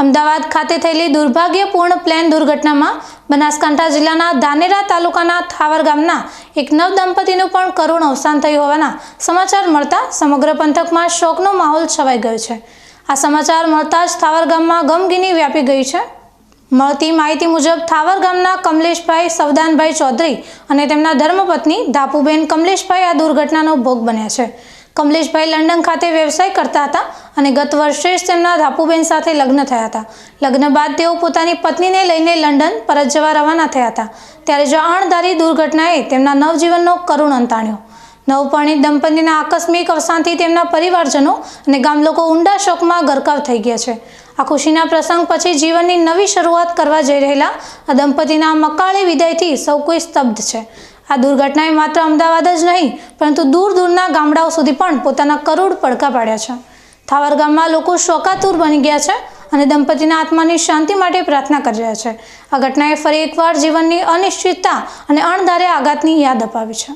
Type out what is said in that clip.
અમદાવાદ ખાતે થયેલી દુર્ભાગ્યપૂર્ણ પ્લેન દુર્ઘટનામાં બનાસકાંઠા જિલ્લાના ધાનેરા તાલુકાના થાવર ગામના એક નવ દંપતીનું પણ કરુણ અવસાન થયું હોવાના સમાચાર મળતા સમગ્ર પંથકમાં શોકનો માહોલ છવાઈ ગયો છે. આ સમાચાર મળતા જ થાવર ગામમાં ગમગીની વ્યાપી ગઈ છે. મળતી માહિતી મુજબ થાવર ગામના કમલેશભાઈ સવદાનભાઈ ચૌધરી અને તેમના ધર્મપત્ની ધાપુબેન કમલેશભાઈ આ દુર્ઘટનાનો ભોગ બન્યા છે. કમલેશભાઈ લંડન ખાતે વ્યવસાય કરતા હતા અને ગત વર્ષે જ તેમના ધાપુબેન સાથે લગ્ન થયા હતા. લગ્ન બાદ તેઓ પોતાની પત્નીને લઈને લંડન પરત જવા રવાના થયા હતા. ત્યારે જો અણધારી દુર્ઘટનાએ તેમના નવજીવનનો કરુણ અંત આણ્યો નવપરણિત દંપતીના આકસ્મિક અવસાનથી તેમના પરિવારજનો અને ગામલોકો ઊંડા શોકમાં ગરકાવ થઈ ગયા છે. આ ખુશીના પ્રસંગ પછી જીવનની નવી શરૂઆત કરવા જઈ રહેલા આ દંપતીના મકાળી વિદાયથી સૌ કોઈ સ્તબ્ધ છે. આ દુર્ઘટનાએ માત્ર અમદાવાદ જ નહીં, પરંતુ દૂર દૂરના ગામડાઓ સુધી પણ પોતાના કરોડ પડકા પાડ્યા છે. થાવર ગામમાં લોકો શોકાતુર બની ગયા છે અને દંપતીના આત્માની શાંતિ માટે પ્રાર્થના કરી રહ્યા છે. આ ઘટનાએ ફરી એકવાર જીવનની અનિશ્ચિતતા અને અણધારે આઘાતની યાદ અપાવી છે.